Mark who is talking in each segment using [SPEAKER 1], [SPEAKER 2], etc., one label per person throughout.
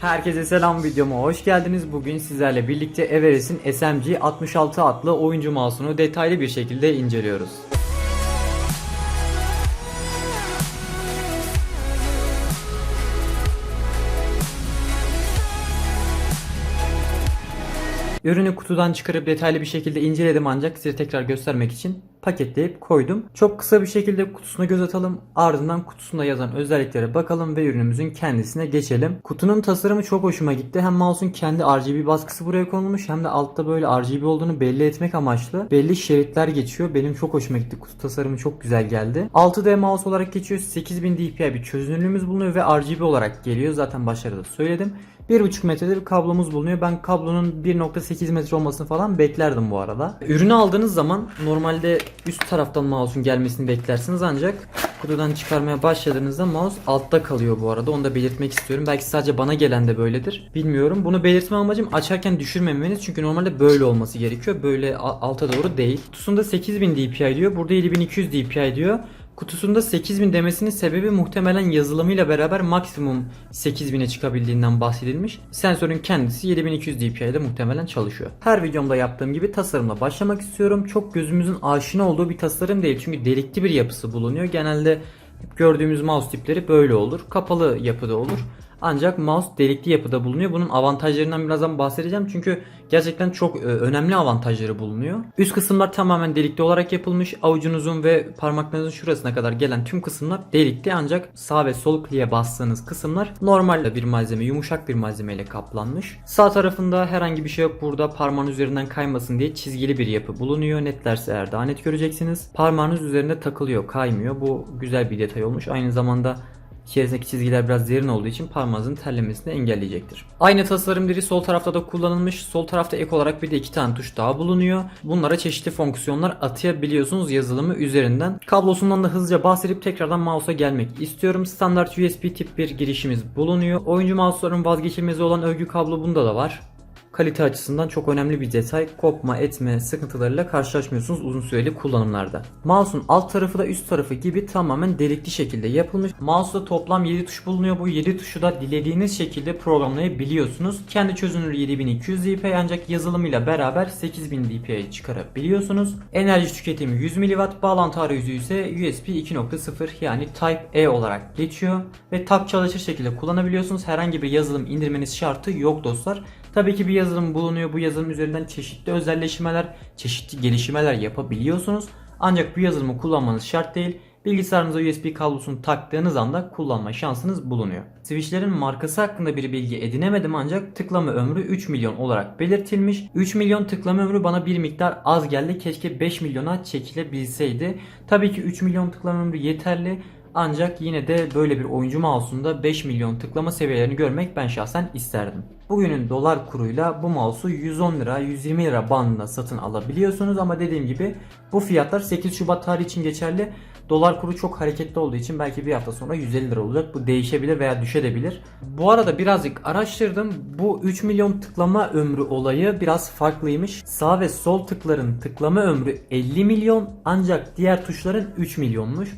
[SPEAKER 1] Herkese selam videoma hoş geldiniz. Bugün sizlerle birlikte Everest'in SMG 66 adlı oyuncu mouse'unu detaylı bir şekilde inceliyoruz. Ürünü kutudan çıkarıp detaylı bir şekilde inceledim ancak size tekrar göstermek için paketleyip koydum. Çok kısa bir şekilde kutusuna göz atalım. Ardından kutusunda yazan özelliklere bakalım ve ürünümüzün kendisine geçelim. Kutunun tasarımı çok hoşuma gitti. Hem mouse'un kendi RGB baskısı buraya konulmuş hem de altta böyle RGB olduğunu belli etmek amaçlı belli şeritler geçiyor. Benim çok hoşuma gitti. Kutu tasarımı çok güzel geldi. 6D mouse olarak geçiyor. 8000 dpi bir çözünürlüğümüz bulunuyor ve RGB olarak geliyor. Zaten başlarda da söyledim. 1.5 metrede bir kablomuz bulunuyor. Ben kablonun 1.8 metre olmasını falan beklerdim bu arada. Ürünü aldığınız zaman normalde üst taraftan mouse'un gelmesini beklersiniz ancak kutudan çıkarmaya başladığınızda mouse altta kalıyor bu arada. Onu da belirtmek istiyorum. Belki sadece bana gelen de böyledir. Bilmiyorum. Bunu belirtme amacım açarken düşürmemeniz. Çünkü normalde böyle olması gerekiyor. Böyle alta doğru değil. Kutusunda 8000 dpi diyor. Burada 7200 dpi diyor. Kutusunda 8000 demesinin sebebi muhtemelen yazılımıyla beraber maksimum 8000'e çıkabildiğinden bahsedilmiş. Sensörün kendisi 7200 dpi'de muhtemelen çalışıyor. Her videomda yaptığım gibi tasarımla başlamak istiyorum. Çok gözümüzün aşina olduğu bir tasarım değil. Çünkü delikli bir yapısı bulunuyor. Genelde gördüğümüz mouse tipleri böyle olur. Kapalı yapıda olur. Ancak mouse delikli yapıda bulunuyor. Bunun avantajlarından birazdan bahsedeceğim. Çünkü gerçekten çok e, önemli avantajları bulunuyor. Üst kısımlar tamamen delikli olarak yapılmış. Avucunuzun ve parmaklarınızın şurasına kadar gelen tüm kısımlar delikli ancak sağ ve sol kliğe bastığınız kısımlar normal bir malzeme, yumuşak bir malzemeyle kaplanmış. Sağ tarafında herhangi bir şey yok. Burada parmağın üzerinden kaymasın diye çizgili bir yapı bulunuyor. Netlerse eğer daha net göreceksiniz. Parmağınız üzerinde takılıyor, kaymıyor. Bu güzel bir detay olmuş. Aynı zamanda İçerisindeki çizgiler biraz derin olduğu için parmağınızın terlemesini engelleyecektir. Aynı tasarım dili sol tarafta da kullanılmış. Sol tarafta ek olarak bir de iki tane tuş daha bulunuyor. Bunlara çeşitli fonksiyonlar atayabiliyorsunuz yazılımı üzerinden. Kablosundan da hızlıca bahsedip tekrardan mouse'a gelmek istiyorum. Standart USB tip bir girişimiz bulunuyor. Oyuncu mouse'ların vazgeçilmezi olan örgü kablo bunda da var kalite açısından çok önemli bir detay. Kopma, etme sıkıntılarıyla karşılaşmıyorsunuz uzun süreli kullanımlarda. Mouse'un alt tarafı da üst tarafı gibi tamamen delikli şekilde yapılmış. Mouse'da toplam 7 tuş bulunuyor. Bu 7 tuşu da dilediğiniz şekilde programlayabiliyorsunuz. Kendi çözünürlüğü 7200 dpi ancak yazılımıyla beraber 8000 dpi çıkarabiliyorsunuz. Enerji tüketimi 100 mW, bağlantı arayüzü ise USB 2.0 yani Type E olarak geçiyor ve tak çalışır şekilde kullanabiliyorsunuz. Herhangi bir yazılım indirmeniz şartı yok dostlar. Tabii ki bir yazılım bulunuyor. Bu yazılım üzerinden çeşitli özelleşmeler, çeşitli gelişmeler yapabiliyorsunuz. Ancak bu yazılımı kullanmanız şart değil. Bilgisayarınıza USB kablosunu taktığınız anda kullanma şansınız bulunuyor. Switch'lerin markası hakkında bir bilgi edinemedim ancak tıklama ömrü 3 milyon olarak belirtilmiş. 3 milyon tıklama ömrü bana bir miktar az geldi. Keşke 5 milyona çekilebilseydi. Tabii ki 3 milyon tıklama ömrü yeterli. Ancak yine de böyle bir oyuncu mouse'unda 5 milyon tıklama seviyelerini görmek ben şahsen isterdim. Bugünün dolar kuruyla bu mouse'u 110 lira 120 lira bandında satın alabiliyorsunuz ama dediğim gibi bu fiyatlar 8 Şubat tarihi için geçerli. Dolar kuru çok hareketli olduğu için belki bir hafta sonra 150 lira olacak. Bu değişebilir veya düşebilir. Bu arada birazcık araştırdım. Bu 3 milyon tıklama ömrü olayı biraz farklıymış. Sağ ve sol tıkların tıklama ömrü 50 milyon ancak diğer tuşların 3 milyonmuş.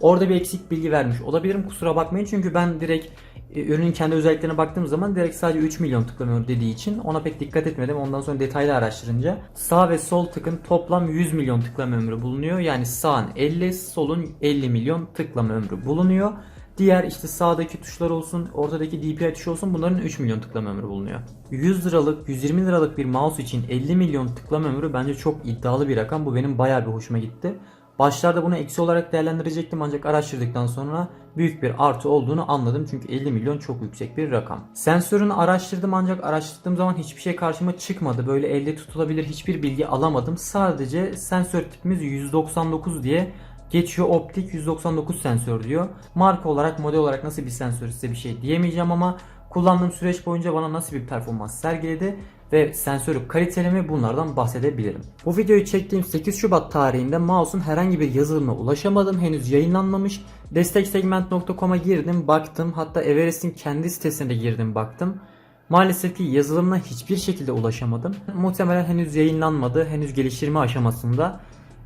[SPEAKER 1] Orada bir eksik bilgi vermiş olabilirim kusura bakmayın çünkü ben direkt ürünün kendi özelliklerine baktığım zaman direkt sadece 3 milyon tıklanıyor dediği için ona pek dikkat etmedim. Ondan sonra detaylı araştırınca sağ ve sol tıkın toplam 100 milyon tıklama ömrü bulunuyor. Yani sağın 50, solun 50 milyon tıklama ömrü bulunuyor. Diğer işte sağdaki tuşlar olsun, ortadaki DPI tuşu olsun bunların 3 milyon tıklama ömrü bulunuyor. 100 liralık, 120 liralık bir mouse için 50 milyon tıklama ömrü bence çok iddialı bir rakam. Bu benim bayağı bir hoşuma gitti. Başlarda bunu eksi olarak değerlendirecektim ancak araştırdıktan sonra büyük bir artı olduğunu anladım. Çünkü 50 milyon çok yüksek bir rakam. Sensörünü araştırdım ancak araştırdığım zaman hiçbir şey karşıma çıkmadı. Böyle elde tutulabilir hiçbir bilgi alamadım. Sadece sensör tipimiz 199 diye geçiyor. Optik 199 sensör diyor. Marka olarak model olarak nasıl bir sensör size bir şey diyemeyeceğim ama kullandığım süreç boyunca bana nasıl bir performans sergiledi ve sensörü kaliteli mi bunlardan bahsedebilirim. Bu videoyu çektiğim 8 Şubat tarihinde mouse'un herhangi bir yazılımına ulaşamadım. Henüz yayınlanmamış. Desteksegment.com'a girdim baktım. Hatta Everest'in kendi sitesine girdim baktım. Maalesef ki yazılımına hiçbir şekilde ulaşamadım. Muhtemelen henüz yayınlanmadı. Henüz geliştirme aşamasında.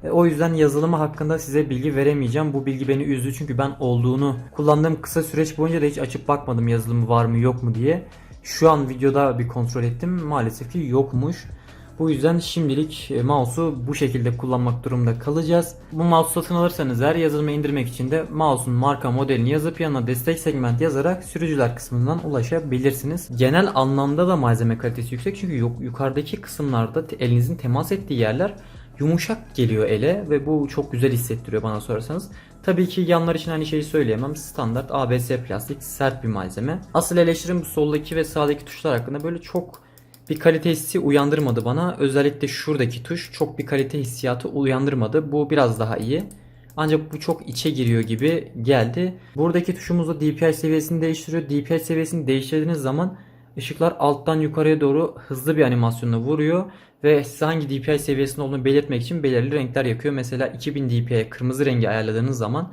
[SPEAKER 1] E, O yüzden yazılımı hakkında size bilgi veremeyeceğim. Bu bilgi beni üzdü çünkü ben olduğunu kullandığım kısa süreç boyunca da hiç açıp bakmadım yazılımı var mı yok mu diye. Şu an videoda bir kontrol ettim. Maalesef ki yokmuş. Bu yüzden şimdilik e, mouse'u bu şekilde kullanmak durumunda kalacağız. Bu mouse satın alırsanız eğer yazılımı indirmek için de mouse'un marka modelini yazıp yanına destek segment yazarak sürücüler kısmından ulaşabilirsiniz. Genel anlamda da malzeme kalitesi yüksek çünkü yok- yukarıdaki kısımlarda elinizin temas ettiği yerler yumuşak geliyor ele ve bu çok güzel hissettiriyor bana sorarsanız. Tabii ki yanlar için aynı şeyi söyleyemem. Standart ABS plastik sert bir malzeme. Asıl eleştirim bu soldaki ve sağdaki tuşlar hakkında böyle çok bir kalite hissi uyandırmadı bana. Özellikle şuradaki tuş çok bir kalite hissiyatı uyandırmadı. Bu biraz daha iyi. Ancak bu çok içe giriyor gibi geldi. Buradaki tuşumuz da DPI seviyesini değiştiriyor. DPI seviyesini değiştirdiğiniz zaman ışıklar alttan yukarıya doğru hızlı bir animasyonla vuruyor ve size hangi DPI seviyesinde olduğunu belirtmek için belirli renkler yakıyor. Mesela 2000 DPI'ye kırmızı rengi ayarladığınız zaman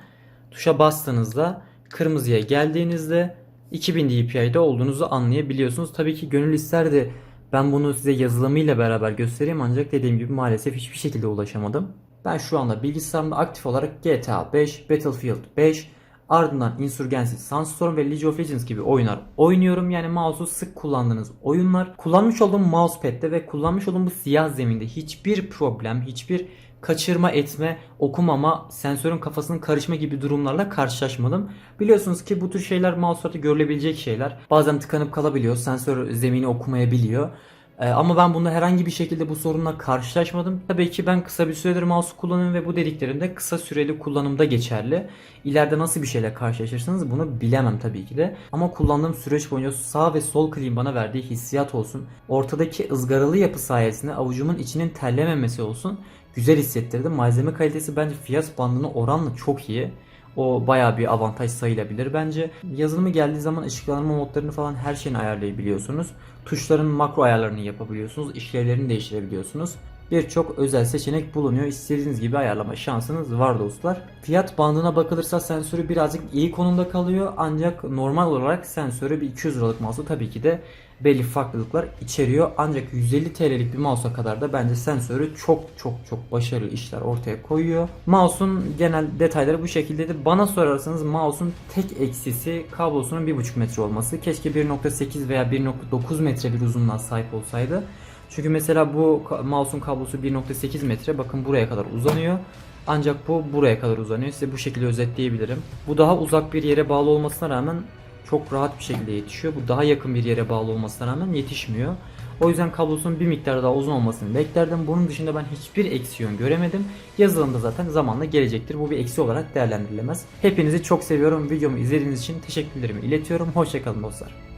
[SPEAKER 1] tuşa bastığınızda kırmızıya geldiğinizde 2000 DPI'de olduğunuzu anlayabiliyorsunuz. Tabii ki gönül isterdi ben bunu size yazılımıyla beraber göstereyim ancak dediğim gibi maalesef hiçbir şekilde ulaşamadım. Ben şu anda bilgisayarımda aktif olarak GTA 5, Battlefield 5, ardından Insurgency, Sunstorm ve League of Legends gibi oyunlar oynuyorum. Yani mouse'u sık kullandığınız oyunlar. Kullanmış olduğum mousepad'de ve kullanmış olduğum bu siyah zeminde hiçbir problem, hiçbir kaçırma etme, okumama, sensörün kafasının karışma gibi durumlarla karşılaşmadım. Biliyorsunuz ki bu tür şeyler mouse'larda görülebilecek şeyler. Bazen tıkanıp kalabiliyor, sensör zemini okumayabiliyor. Ee, ama ben bunda herhangi bir şekilde bu sorunla karşılaşmadım. Tabii ki ben kısa bir süredir mouse kullanıyorum ve bu dediklerim de kısa süreli kullanımda geçerli. İleride nasıl bir şeyle karşılaşırsınız bunu bilemem tabii ki de. Ama kullandığım süreç boyunca sağ ve sol kliğin bana verdiği hissiyat olsun. Ortadaki ızgaralı yapı sayesinde avucumun içinin terlememesi olsun. Güzel hissettirdi. Malzeme kalitesi bence fiyat bandına oranla çok iyi. O bayağı bir avantaj sayılabilir bence. Yazılımı geldiği zaman ışıklandırma modlarını falan her şeyini ayarlayabiliyorsunuz. Tuşların makro ayarlarını yapabiliyorsunuz. işlevlerini değiştirebiliyorsunuz. Birçok özel seçenek bulunuyor. İstediğiniz gibi ayarlama şansınız var dostlar. Fiyat bandına bakılırsa sensörü birazcık iyi konumda kalıyor. Ancak normal olarak sensörü bir 200 liralık mouse'u tabii ki de belli farklılıklar içeriyor. Ancak 150 TL'lik bir mouse'a kadar da bence sensörü çok çok çok başarılı işler ortaya koyuyor. Mouse'un genel detayları bu şekildeydi. Bana sorarsanız mouse'un tek eksisi kablosunun 1.5 metre olması. Keşke 1.8 veya 1.9 metre bir uzunluğa sahip olsaydı. Çünkü mesela bu mouse'un kablosu 1.8 metre. Bakın buraya kadar uzanıyor. Ancak bu buraya kadar uzanıyor. Size bu şekilde özetleyebilirim. Bu daha uzak bir yere bağlı olmasına rağmen çok rahat bir şekilde yetişiyor. Bu daha yakın bir yere bağlı olmasına rağmen yetişmiyor. O yüzden kablosunun bir miktar daha uzun olmasını beklerdim. Bunun dışında ben hiçbir eksi yön göremedim. Yazılımda zaten zamanla gelecektir. Bu bir eksi olarak değerlendirilemez. Hepinizi çok seviyorum. Videomu izlediğiniz için teşekkürlerimi iletiyorum. Hoşçakalın dostlar.